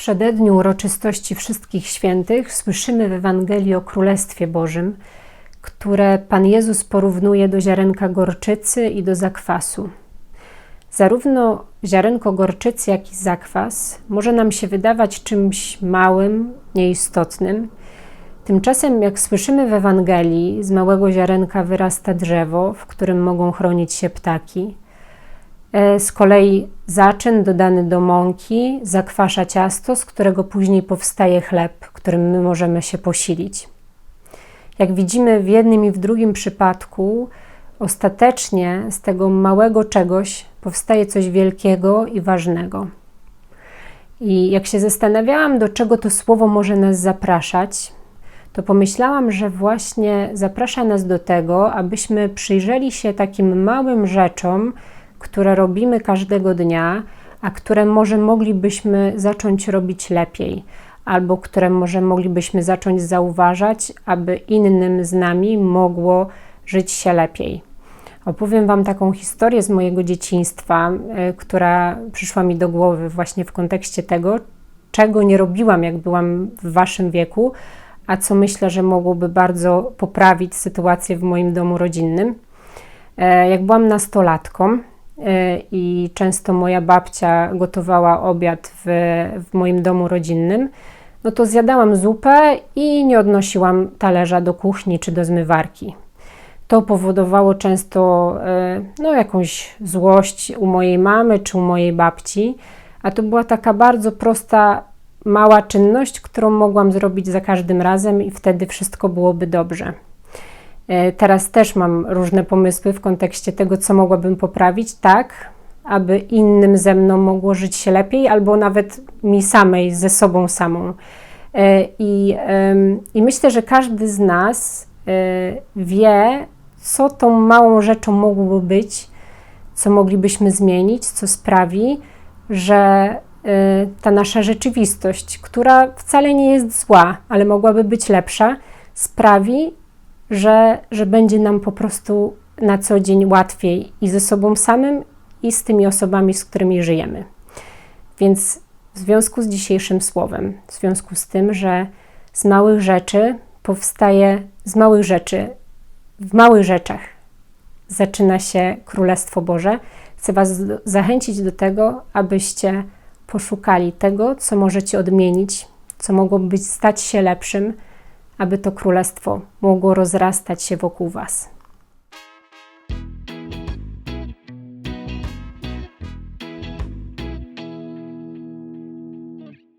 przededniu uroczystości Wszystkich Świętych słyszymy w Ewangelii o Królestwie Bożym, które Pan Jezus porównuje do ziarenka gorczycy i do zakwasu. Zarówno ziarenko gorczycy, jak i zakwas może nam się wydawać czymś małym, nieistotnym. Tymczasem, jak słyszymy w Ewangelii, z małego ziarenka wyrasta drzewo, w którym mogą chronić się ptaki. E, z kolei zaczyn dodany do mąki zakwasza ciasto, z którego później powstaje chleb, którym my możemy się posilić. Jak widzimy w jednym i w drugim przypadku, ostatecznie z tego małego czegoś powstaje coś wielkiego i ważnego. I jak się zastanawiałam, do czego to słowo może nas zapraszać, to pomyślałam, że właśnie zaprasza nas do tego, abyśmy przyjrzeli się takim małym rzeczom, które robimy każdego dnia, a które może moglibyśmy zacząć robić lepiej, albo które może moglibyśmy zacząć zauważać, aby innym z nami mogło żyć się lepiej. Opowiem Wam taką historię z mojego dzieciństwa, y, która przyszła mi do głowy właśnie w kontekście tego, czego nie robiłam, jak byłam w Waszym wieku, a co myślę, że mogłoby bardzo poprawić sytuację w moim domu rodzinnym. E, jak byłam nastolatką, E, i często moja babcia gotowała obiad w, w moim domu rodzinnym, no to zjadałam zupę i nie odnosiłam talerza do kuchni czy do zmywarki. To powodowało często e, no, jakąś złość u mojej mamy czy u mojej babci, a to była taka bardzo prosta, mała czynność, którą mogłam zrobić za każdym razem i wtedy wszystko byłoby dobrze. E, teraz też mam różne pomysły w kontekście tego, co mogłabym poprawić, tak, aby innym ze mną mogło żyć się lepiej, albo nawet mi samej, ze sobą samą. E, I, i myślę, że każdy z nas e, wie, co tą małą rzeczą mogłoby być, co moglibyśmy zmienić, co sprawi, że ta nasza rzeczywistość, która wcale nie jest zła, ale mogłaby być lepsza, sprawi, że, że będzie nam po prostu na co dzień łatwiej i ze sobą samym, i z tymi osobami, z którymi żyjemy. Więc w związku z dzisiejszym słowem, w związku z tym, że z małych rzeczy powstaje, z małych rzeczy, w małych rzeczach zaczyna się Królestwo Boże, chcę Was zachęcić do tego, abyście poszukali tego, co możecie odmienić, co mogłoby być, stać się lepszym aby to królestwo mogło rozrastać się wokół Was.